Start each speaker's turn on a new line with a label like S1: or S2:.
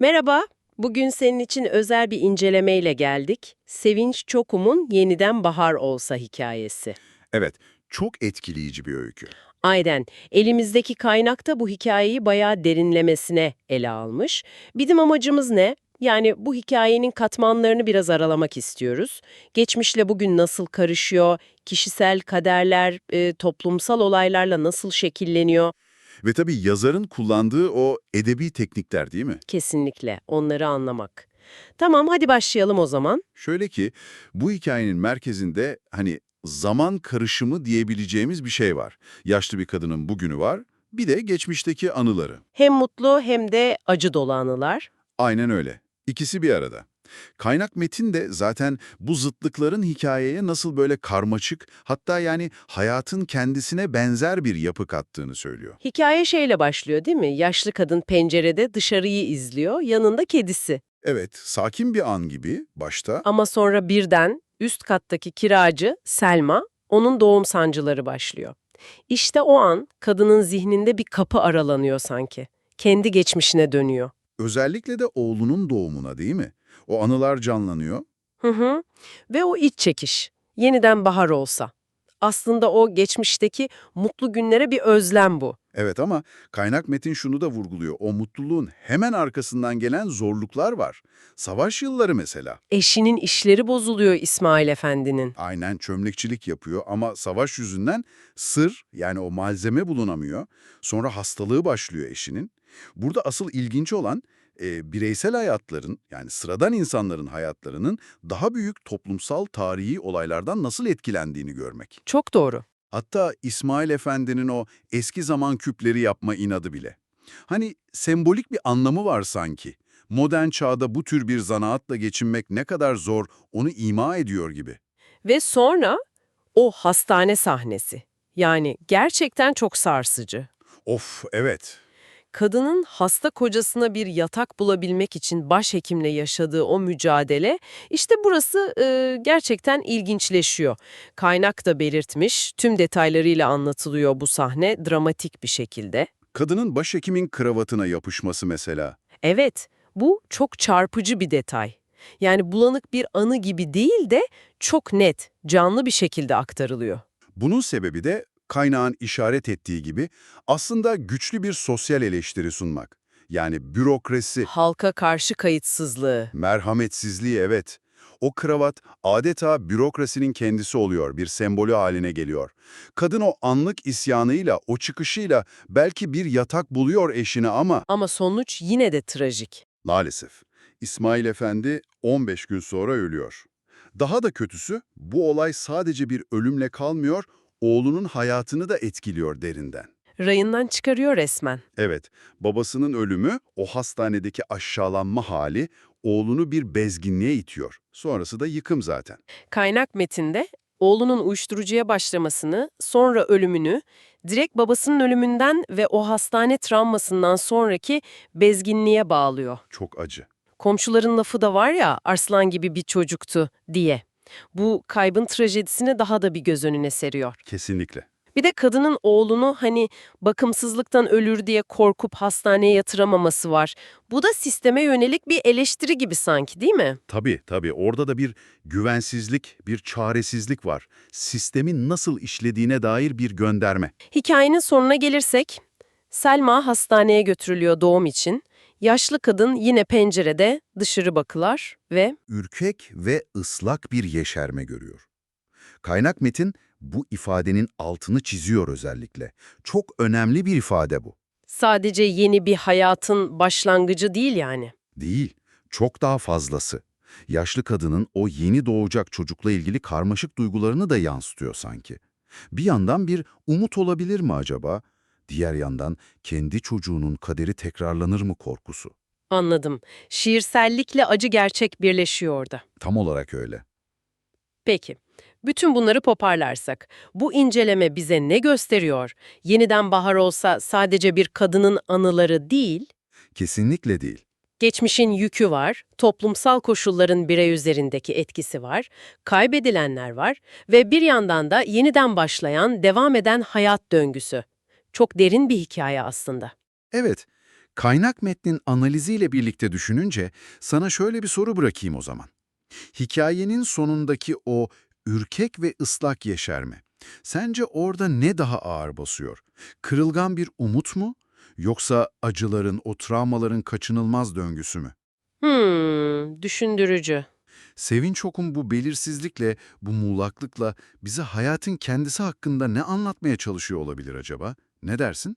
S1: Merhaba, bugün senin için özel bir incelemeyle geldik. Sevinç Çokum'un Yeniden Bahar Olsa hikayesi.
S2: Evet, çok etkileyici bir öykü.
S1: Aynen, elimizdeki kaynakta bu hikayeyi bayağı derinlemesine ele almış. Bizim amacımız ne? Yani bu hikayenin katmanlarını biraz aralamak istiyoruz. Geçmişle bugün nasıl karışıyor, kişisel kaderler, e, toplumsal olaylarla nasıl şekilleniyor?
S2: Ve tabii yazarın kullandığı o edebi teknikler değil mi?
S1: Kesinlikle onları anlamak. Tamam, hadi başlayalım o zaman.
S2: Şöyle ki, bu hikayenin merkezinde hani zaman karışımı diyebileceğimiz bir şey var. Yaşlı bir kadının bugünü var, bir de geçmişteki anıları.
S1: Hem mutlu hem de acı dolu anılar.
S2: Aynen öyle. İkisi bir arada. Kaynak metin de zaten bu zıtlıkların hikayeye nasıl böyle karmaşık, hatta yani hayatın kendisine benzer bir yapı kattığını söylüyor.
S1: Hikaye şeyle başlıyor değil mi? Yaşlı kadın pencerede dışarıyı izliyor, yanında kedisi.
S2: Evet, sakin bir an gibi başta
S1: Ama sonra birden üst kattaki kiracı Selma, onun doğum sancıları başlıyor. İşte o an kadının zihninde bir kapı aralanıyor sanki. Kendi geçmişine dönüyor.
S2: özellikle de oğlunun doğumuna değil mi? O anılar canlanıyor.
S1: Hı hı. Ve o iç çekiş. Yeniden bahar olsa. Aslında o geçmişteki mutlu günlere bir özlem bu.
S2: Evet ama kaynak metin şunu da vurguluyor. O mutluluğun hemen arkasından gelen zorluklar var. Savaş yılları mesela.
S1: Eşinin işleri bozuluyor İsmail Efendi'nin.
S2: Aynen çömlekçilik yapıyor ama savaş yüzünden sır yani o malzeme bulunamıyor. Sonra hastalığı başlıyor eşinin. Burada asıl ilginç olan e, bireysel hayatların yani sıradan insanların hayatlarının daha büyük toplumsal tarihi olaylardan nasıl etkilendiğini görmek.
S1: Çok doğru.
S2: Hatta İsmail Efendi'nin o eski zaman küpleri yapma inadı bile. Hani sembolik bir anlamı var sanki. Modern çağda bu tür bir zanaatla geçinmek ne kadar zor onu ima ediyor gibi.
S1: Ve sonra o hastane sahnesi. Yani gerçekten çok sarsıcı.
S2: Of evet.
S1: Kadının hasta kocasına bir yatak bulabilmek için başhekimle yaşadığı o mücadele, işte burası e, gerçekten ilginçleşiyor. Kaynak da belirtmiş, tüm detaylarıyla anlatılıyor bu sahne dramatik bir şekilde.
S2: Kadının başhekimin kravatına yapışması mesela.
S1: Evet, bu çok çarpıcı bir detay. Yani bulanık bir anı gibi değil de çok net, canlı bir şekilde aktarılıyor.
S2: Bunun sebebi de kaynağın işaret ettiği gibi aslında güçlü bir sosyal eleştiri sunmak. Yani bürokrasi,
S1: Halka karşı kayıtsızlığı.
S2: merhametsizliği evet. O kravat adeta bürokrasinin kendisi oluyor, bir sembolü haline geliyor. Kadın o anlık isyanıyla, o çıkışıyla belki bir yatak buluyor eşine ama
S1: Ama sonuç yine de trajik.
S2: maalesef İsmail Efendi 15 gün sonra ölüyor. Daha da kötüsü bu olay sadece bir ölümle kalmıyor, oğlunun hayatını da etkiliyor derinden.
S1: Rayından çıkarıyor resmen.
S2: Evet, babasının ölümü, o hastanedeki aşağılanma hali, oğlunu bir bezginliğe itiyor. Sonrası da yıkım zaten.
S1: Kaynak metinde oğlunun uyuşturucuya başlamasını, sonra ölümünü, direkt babasının ölümünden ve o hastane travmasından sonraki bezginliğe bağlıyor.
S2: Çok acı.
S1: Komşuların lafı da var ya, arslan gibi bir çocuktu diye. Bu kaybın trajedisini daha da bir göz önüne seriyor.
S2: Kesinlikle.
S1: Bir de kadının oğlunu hani bakımsızlıktan ölür diye korkup hastaneye yatıramaması var. Bu da sisteme yönelik bir eleştiri gibi sanki değil mi?
S2: Tabii tabii orada da bir güvensizlik, bir çaresizlik var. Sistemin nasıl işlediğine dair bir gönderme.
S1: Hikayenin sonuna gelirsek, Selma hastaneye götürülüyor doğum için. Yaşlı kadın yine pencerede dışarı bakılar ve
S2: Ürkek ve ıslak bir yeşerme görüyor. Kaynak metin bu ifadenin altını çiziyor özellikle. Çok önemli bir ifade bu.
S1: sadece yeni bir hayatın başlangıcı değil yani.
S2: Değil, çok daha fazlası. Yaşlı kadının o yeni doğacak çocukla ilgili karmaşık duygularını da yansıtıyor sanki. Bir yandan bir umut olabilir mi acaba? Diğer yandan kendi çocuğunun kaderi tekrarlanır mı korkusu.
S1: Anladım. Şiirsellikle acı gerçek birleşiyor orada.
S2: Tam olarak öyle.
S1: Peki, bütün bunları toparlarsak, bu inceleme bize ne gösteriyor? Yeniden bahar olsa sadece bir kadının anıları değil,
S2: Kesinlikle değil.
S1: geçmişin yükü var, toplumsal koşulların birey üzerindeki etkisi var, kaybedilenler var ve bir yandan da yeniden başlayan, devam eden hayat döngüsü. Çok derin bir hikaye aslında.
S2: Evet, Kaynak metnin analiziyle birlikte düşününce sana şöyle bir soru bırakayım o zaman. Hikayenin sonundaki o ürkek ve ıslak yeşerme. Sence orada ne daha ağır basıyor? Kırılgan bir umut mu? Yoksa acıların, o travmaların kaçınılmaz döngüsü mü?
S1: Hmm, düşündürücü.
S2: Sevinç Okun bu belirsizlikle, bu muğlaklıkla bize hayatın kendisi hakkında ne anlatmaya çalışıyor olabilir acaba? Ne dersin?